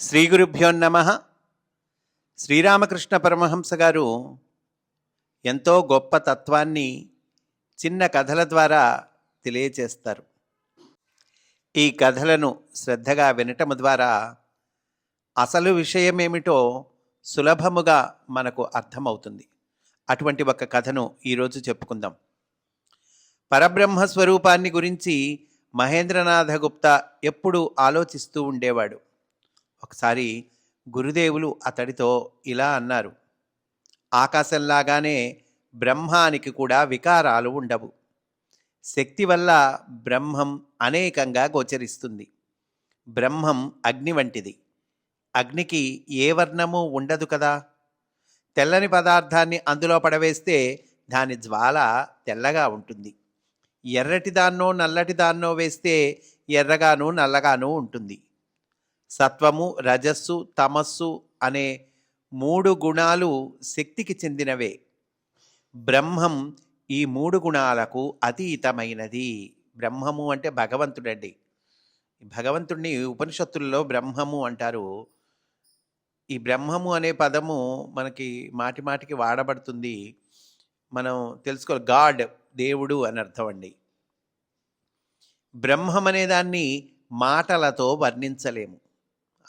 శ్రీ గురుభ్యో నమ. శ్రీరామకృష్ణ పరమహంస గారు ఎంతో గొప్ప తత్వాన్ని చిన్న కథల ద్వారా తెలియచేస్తారు. ఈ కథలను శ్రద్ధగా వినటం ద్వారా అసలు విషయమేమిటో సులభముగా మనకు అర్థమవుతుంది. అటువంటి ఒక కథను ఈరోజు చెప్పుకుందాం. పరబ్రహ్మ స్వరూపాన్ని గురించి మహేంద్రనాథ గుప్తా ఎప్పుడూ ఆలోచిస్తూ ఉండేవాడు. ఒకసారి గురుదేవులు అతడితో ఇలా అన్నారు ఆకాశంలాగానే బ్రహ్మానికి కూడా వికారాలు ఉండవు. శక్తి వల్ల బ్రహ్మం అనేకంగా గోచరిస్తుంది. బ్రహ్మం అగ్ని వంటిది. అగ్నికి ఏ వర్ణము ఉండదు కదా. తెల్లని పదార్థాన్ని అందులో పడవేస్తే దాని జ్వాల తెల్లగా ఉంటుంది. ఎర్రటి దాన్నో నల్లటి దాన్నో వేస్తే ఎర్రగాను నల్లగాను ఉంటుంది. సత్వము రజస్సు తమస్సు అనే మూడు గుణాలు శక్తికి చెందినవే. బ్రహ్మం ఈ మూడు గుణాలకు అతీతమైనది. బ్రహ్మము అంటే భగవంతుడండి. భగవంతుడిని ఉపనిషత్తుల్లో బ్రహ్మము అంటారు. ఈ బ్రహ్మము అనే పదము మనకి మాటి మాటికి వాడబడుతుంది. మనం తెలుసుకోవాలి గాడ్ దేవుడు అని అర్థం అండి. బ్రహ్మం అనే దాన్ని మాటలతో వర్ణించలేము.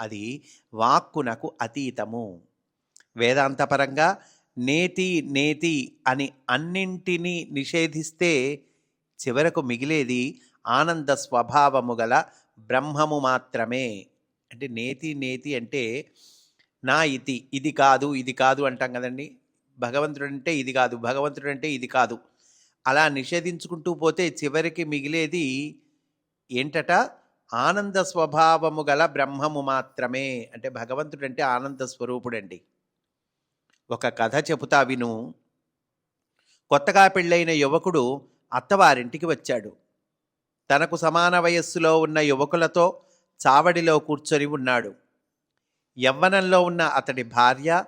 అది వాక్కునకు అతీతము. వేదాంతపరంగా నేతి నేతి అని అన్నింటినీ నిషేధిస్తే చివరకు మిగిలేది ఆనంద స్వభావము గల బ్రహ్మము మాత్రమే. అంటే నేతి నేతి అంటే నా ఇతి ఇది కాదు ఇది కాదు అంటాం కదండి. భగవంతుడు అంటే ఇది కాదు భగవంతుడు అంటే ఇది కాదు. అలా నిషేధించుకుంటూ పోతే చివరికి మిగిలేది ఏంటట? ఆనంద స్వభావము గల బ్రహ్మము మాత్రమే. అంటే భగవంతుడు అంటే ఆనంద స్వరూపుడండి ఒక కథ చెబుతా విను. కొత్తగా పెళ్ళైన యువకుడు అత్తవారింటికి వచ్చాడు. తనకు సమాన వయస్సులో ఉన్న యువకులతో చావడిలో కూర్చొని ఉన్నాడు. యవ్వనంలో ఉన్న అతడి భార్య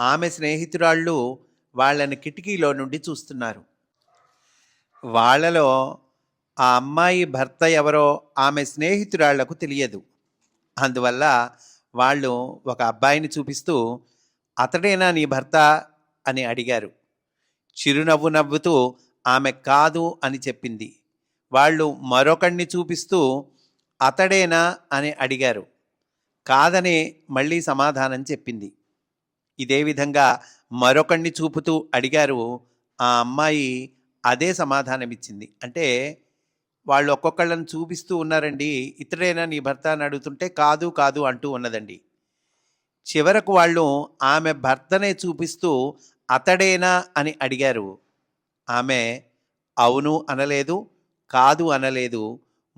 ఆమె స్నేహితురాళ్ళు వాళ్ళని కిటికీలో నుండి చూస్తున్నారు. వాళ్ళలో ఆ అమ్మాయి భర్త ఎవరో ఆమె స్నేహితురాళ్ళకు తెలియదు. అందువల్ల వాళ్ళు ఒక అబ్బాయిని చూపిస్తూ అతడేనా నీ భర్త? అని అడిగారు. చిరునవ్వు నవ్వుతూ ఆమె కాదు అని చెప్పింది. వాళ్ళు మరొకడిని చూపిస్తూ అతడేనా? అని అడిగారు. కాదనే మళ్ళీ సమాధానం చెప్పింది. ఇదే విధంగా మరొకడిని చూపుతూ అడిగారు. ఆ అమ్మాయి అదే సమాధానం ఇచ్చింది అంటే వాళ్ళు ఒక్కొక్కళ్ళని చూపిస్తూ ఉన్నారండి ఇతడేనా నీ భర్త అని అడుగుతుంటే కాదు కాదు అంటూ ఉన్నదండి. చివరకు వాళ్ళు ఆమె భర్తనే చూపిస్తూ అతడేనా అని అడిగారు. ఆమె అవును అనలేదు కాదు అనలేదు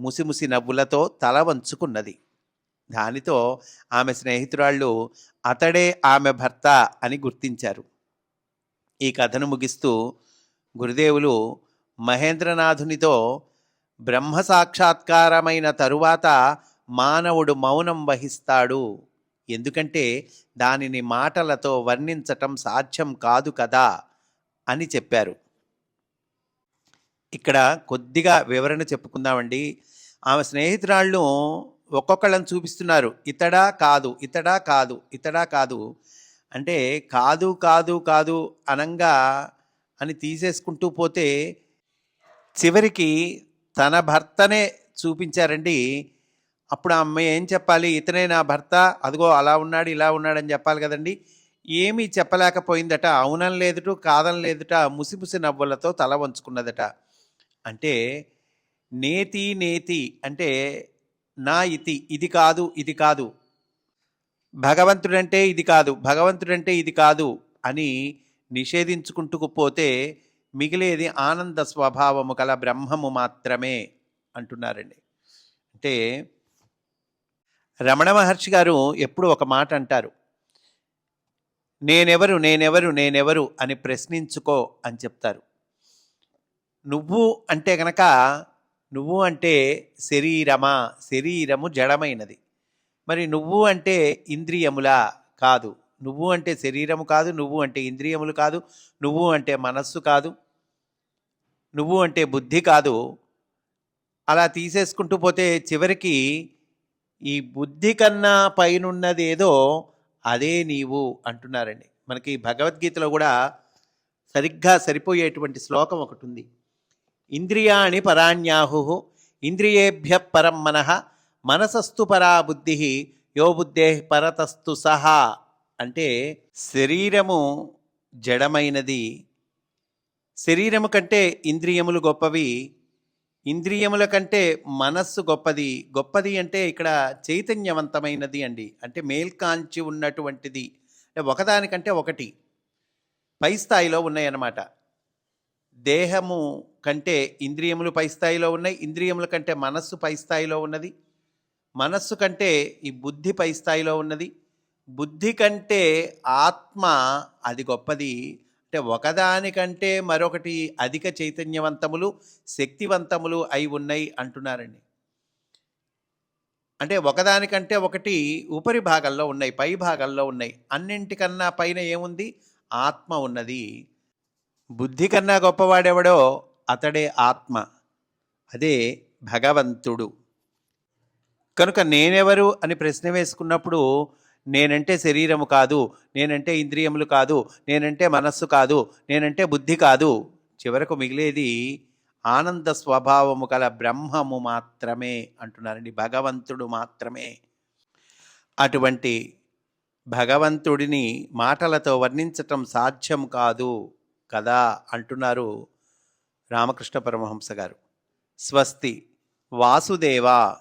ముసిముసి నవ్వులతో తల వంచుకున్నది. దానితో ఆమె స్నేహితురాళ్ళు అతడే ఆమె భర్త అని గుర్తించారు. ఈ కథను ముగిస్తూ గురుదేవులు మహేంద్రనాథునితో బ్రహ్మ సాక్షాత్కారమైన తరువాత మానవుడు మౌనం వహిస్తాడు. ఎందుకంటే దానిని మాటలతో వర్ణించటం సాధ్యం కాదు కదా అని చెప్పారు. ఇక్కడ కొద్దిగా వివరణ చెప్పుకుందామండి. ఆమె స్నేహితురాళ్ళు ఒక్కొక్కళ్ళని చూపిస్తున్నారు. ఇతడా కాదు ఇతడా కాదు ఇతడా కాదు. అంటే కాదు కాదు కాదు అనంగా అని తీసేసుకుంటూ పోతే చివరికి తన భర్తనే చూపించారండి. అప్పుడు ఆ అమ్మాయి ఏం చెప్పాలి? ఇతనే నా భర్త అదిగో అలా ఉన్నాడు ఇలా ఉన్నాడని చెప్పాలి కదండి. ఏమీ చెప్పలేకపోయిందట అవునం లేదుట కాదం లేదుట ముసిముసి నవ్వులతో తల వంచుకున్నదట. అంటే నేతి నేతి అంటే నా ఇతి ఇది కాదు ఇది కాదు. భగవంతుడంటే ఇది కాదు భగవంతుడంటే ఇది కాదు అని నిషేధించుకుంటూ పోతే మిగిలేది ఆనంద స్వభావము గల బ్రహ్మము మాత్రమే అంటున్నారండి. అంటే రమణ మహర్షి గారు ఎప్పుడు ఒక మాట అంటారు. నేనెవరు నేనెవరు నేనెవరు అని ప్రశ్నించుకో అని చెప్తారు. నువ్వు అంటే గనక నువ్వు అంటే శరీరమా? శరీరము జడమైనది. మరి నువ్వు అంటే ఇంద్రియములా? కాదు. నువ్వు అంటే శరీరము కాదు నువ్వు అంటే ఇంద్రియములు కాదు నువ్వు అంటే మనస్సు కాదు నువ్వు అంటే బుద్ధి కాదు. అలా తీసేసుకుంటూ పోతే చివరికి ఈ బుద్ధి కన్నా పైనున్నది ఏదో అదే నీవు అంటున్నారండి. మనకి భగవద్గీతలో కూడా సరిగ్గా సరిపోయేటువంటి శ్లోకం ఒకటి ఉంది. ఇంద్రియాణి పరాణ్యాహు ఇంద్రియేభ్య పరం మనః మనసస్తు పరా బుద్ధి యో బుద్ధే పరతస్తు సహా. అంటే శరీరము జడమైనది. శరీరము కంటే ఇంద్రియములు గొప్పవి. ఇంద్రియముల కంటే మనస్సు గొప్పది. గొప్పది అంటే ఇక్కడ చైతన్యవంతమైనది అండి. అంటే మేల్కాంచి ఉన్నటువంటిది. ఒకదానికంటే ఒకటి. పై స్థాయిలో ఉన్నాయన్నమాట. దేహము కంటే ఇంద్రియములు పై స్థాయిలో ఉన్నాయి. ఇంద్రియముల కంటే మనస్సు పై స్థాయిలో ఉన్నది. మనస్సు కంటే ఈ బుద్ధి పై స్థాయిలో ఉన్నది. బుద్ధి కంటే ఆత్మ అది గొప్పది. అంటే ఒకదానికంటే మరొకటి అధిక చైతన్యవంతములు శక్తివంతములు అయి ఉన్నాయి అంటున్నారండి. అంటే ఒకదానికంటే ఒకటి ఉపరి భాగంలో ఉన్నాయి పై భాగంలో ఉన్నాయి. అన్నింటికన్నా పైన ఏముంది? ఆత్మ ఉన్నది. బుద్ధి కన్నా గొప్పవాడెవడో? అతడే ఆత్మ. అదే భగవంతుడు. కనుక నేనెవరు అని ప్రశ్న వేసుకున్నప్పుడు నేనంటే శరీరము కాదు నేనంటే ఇంద్రియములు కాదు నేనంటే మనస్సు కాదు నేనంటే బుద్ధి కాదు. చివరకు మిగిలేది ఆనంద స్వభావము గల బ్రహ్మము మాత్రమే అంటున్నారండి భగవంతుడు మాత్రమే. అటువంటి భగవంతుడిని మాటలతో వర్ణించటం సాధ్యం కాదు కదా అంటున్నారు రామకృష్ణ పరమహంస గారు. స్వస్తి వాసుదేవ.